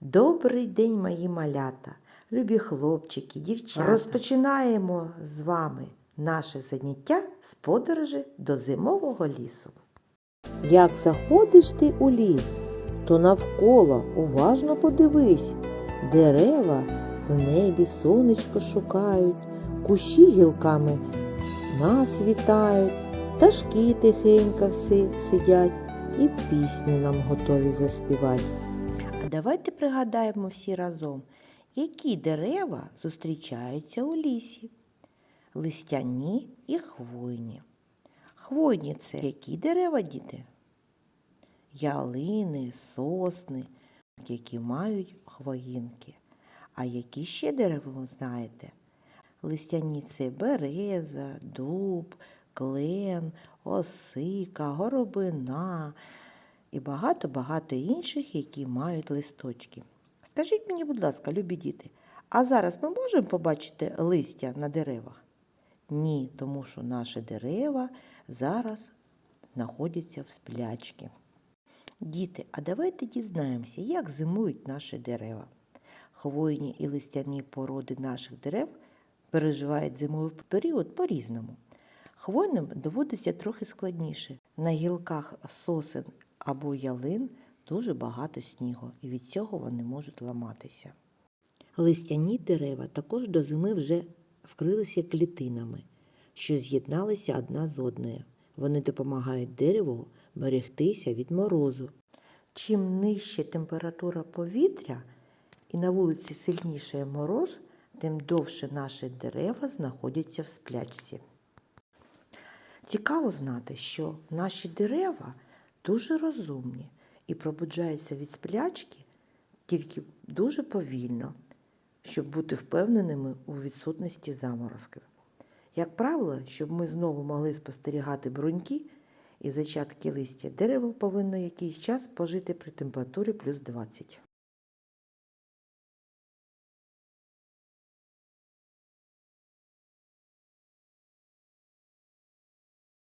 Добрий день, мої малята, любі хлопчики, дівчата. Розпочинаємо з вами наше заняття з подорожі до зимового лісу. Як заходиш ти у ліс, то навколо уважно подивись, дерева в небі сонечко шукають, кущі гілками нас вітають, пташки тихенько всі сидять і пісню нам готові заспівати. Давайте пригадаємо всі разом, які дерева зустрічаються у лісі. Листяні і хвойні. Хвойні це які дерева, діти? Ялини, сосни, які мають хвоїнки. А які ще дерева ви знаєте? Листяні це береза, дуб, клен, осика, горобина і багато-багато інших, які мають листочки. Скажіть мені, будь ласка, любі діти, а зараз ми можемо побачити листя на деревах? Ні, тому що наші дерева зараз знаходяться в сплячці. Діти, а давайте дізнаємося, як зимують наші дерева. Хвойні і листяні породи наших дерев переживають зимовий період по-різному. Хвойним доводиться трохи складніше. На гілках сосен або ялин дуже багато снігу, і від цього вони можуть ламатися. Листяні дерева також до зими вже вкрилися клітинами, що з'єдналися одна з одною. Вони допомагають дереву берегтися від морозу. Чим нижча температура повітря і на вулиці сильніший мороз, тим довше наші дерева знаходяться в сплячці. Цікаво знати, що наші дерева дуже розумні і пробуджаються від сплячки тільки дуже повільно, щоб бути впевненими у відсутності заморозків. Як правило, щоб ми знову могли спостерігати бруньки і зачатки листя, дерево повинно якийсь час пожити при температурі плюс 20.